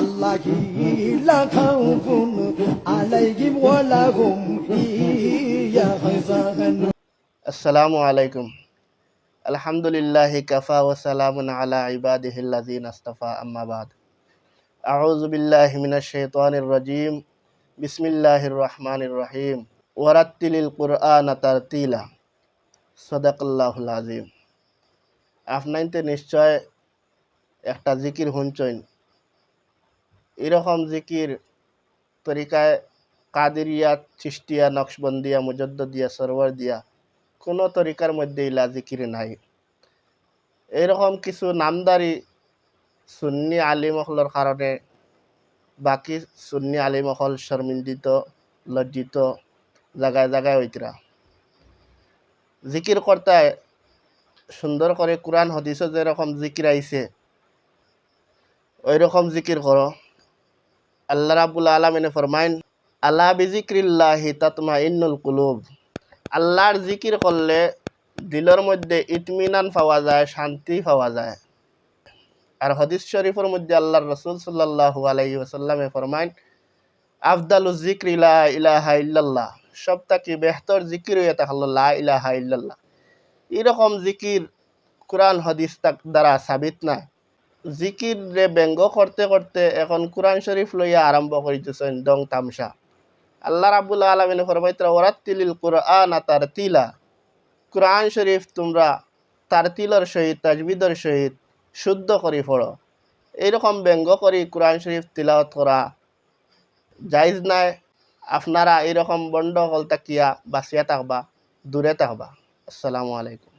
আল্লাহি লা খাউফুন আলাইহিম ওয়া লাহুম আসসালামু আলাইকুম। আলহামদুলিল্লাহ কাফা ও সালামুন আলা ইবাদিহিল্লাযিন আস্তাফা, আম্মা বাদ। আউযু বিল্লাহি মিনাশ শাইতানির রাজিম। বিসমিল্লাহির রহমানির রহিম। ওয়ারাত্তিলিল কুরআনা তারতিলা। সাদাকাল্লাহুল আযীম। আপনাইতে নিশ্চয় একটা জিকির হুঞ্চইন এরকম জিকির তরিকায় কাদেরিয়া চিস্তিয়া নকশবন্দিয়া মুজদ্দিয়া সরোয়ার দিয়া কোনো তরিকার মধ্যে ইলা জিকির নাই। এরকম কিছু নামদারি সুন্নি আলিমহলের কারণে বাকি সুন্নি আলিমহল শর্মিন্দিত, লজ্জিত জায়গায় জায়গায় হইতরা জিকির কর্তায় সুন্দর করে কোরআন হদিসও যেরকম জিকির আইছে ওই রকম জিকির করো। আল্লাহ রাবুল আলমিনে ফরমাইন আল্লাহ বিজিক্রিল্লাহি তাতমা ইন্নুল কুলুব। আল্লাহর জিকির করলে দিলের মধ্যে ইতমিনান পাওয়া যায়, শান্তি পাওয়া যায়। আর হদিস শরীফের মধ্যে আল্লাহর রসুল সাল্লাহু আলাইহি ওসাল্লামে ফরমাইন, আফদালু জিক্র ইলা ইলাহা ইল্লাল্লাহ। সব থাকি বেহতর জিকির হয়ে থাকল লা ইলাহা ইল্লাল্লাহ। এরকম জিকির কোরআন, হদিস তাক দ্বারা সাবিত না জিকির ব্যঙ্গ করতে করতে এখন কোরআন শরীফ লইয়া আরম্ভ করিতেছেন দং তামসা। আল্লাহ রাবুল আলমিন ফরমাইতরা ওরাত্তিলিল কোরআন তার তিলা কোরআন শরীফ তোমরা তার তিলর সহিত, তাজবিদর সহিত শুদ্ধ করি পড়ো। এইরকম ব্যঙ্গ করি কোরআন শরীফ তিলাওয়াত করা জাইজ নাই। আপনারা এরকম বন্ড হল তাকিয়া বাঁচিয়া থাকবা, দূরে থাকবা। আসসালামু আলাইকুম।